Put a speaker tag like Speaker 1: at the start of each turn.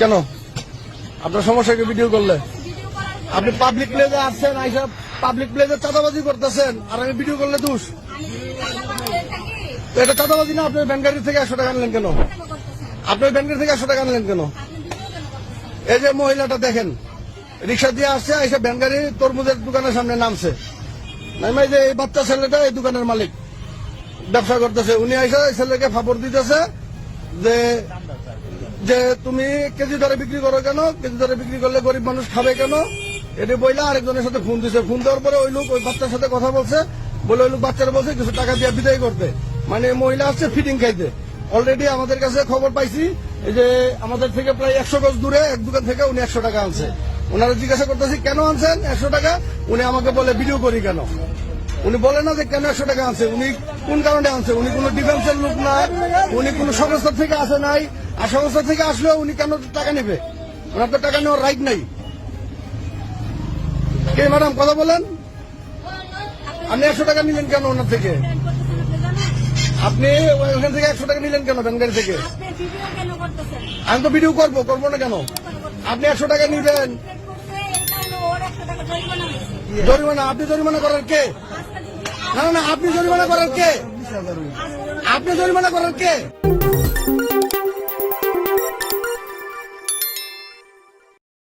Speaker 1: কেন? আপনার সমস্যাকে ভিডিও করলে? আপনি পাবলিক প্লেসে আসছেন আইসা পাবলিক প্লেসে চাঁদাবাজি করতেছেন আর আমি ভিডিও করলে দোষ? এটা চাঁদাবাজি না আপনার ব্যাংক গাড়ি থেকে একশো টাকা আনলেন কেন? আপনার ব্যাংক থেকে একশো টাকা আনলেন কেন? এই যে মহিলাটা দেখেন রিক্সা দিয়ে আসছে এসে ব্যাংক গাড়ি তরমুজের দোকানের সামনে নামছে। নামে যে এই বাচ্চা ছেলেটা এই দোকানের মালিক। ব্যবসা করতেছে উনি এই ছেলেকে ফাপড় দিতেছে যে যে তুমি কেজি দরে বিক্রি করো কেন? কেজি দরে বিক্রি করলে গরিব মানুষ খাবে কেন? এটি বইলা আরেকজনের সাথে ফোন দিছে। ফোন দেওয়ার পরে ওই লোক ওই বাচ্চার সাথে কথা বলছে। বলে ওই লোক বাচ্চারা বলছে, কিছু টাকা দিয়ে বিদায় করতে। মানে মহিলা আসছে ফিটিং খাইতে। অলরেডি আমাদের কাছে খবর পাইছি যে আমাদের থেকে প্রায় একশো গজ দূরে এক দোকান থেকে উনি একশো টাকা আনছে। ওনারা জিজ্ঞাসা করতেছি, কেন আনছেন একশো টাকা? উনি আমাকে বলে, ভিডিও করি কেন? উনি বলে না যে কেন একশো টাকা আনছে উনি কোন কারণে আনছে? উনি কোনো ডিফেন্সের লোক না উনি কোন সংস্থা থেকে আসে নাই আর সংস্থা থেকে আসলেও উনি কেন টাকা নেবে? ওনার তো টাকা নেওয়ার রাইট নাই। কে ম্যাডাম কথা বলেন। আপনি একশো টাকা নিলেন কেন ওনার থেকে?
Speaker 2: আপনি
Speaker 1: ওখান থেকে একশো টাকা নিলেন কেন ব্যাংকের থেকে? আমি তো ভিডিও করব করব না কেন? আপনি একশো টাকা
Speaker 2: টাকা জরিমানা
Speaker 1: আপনি জরিমানা করার কে? না না আপনি জরিমানা করার কে? আপনি জরিমানা করার কে?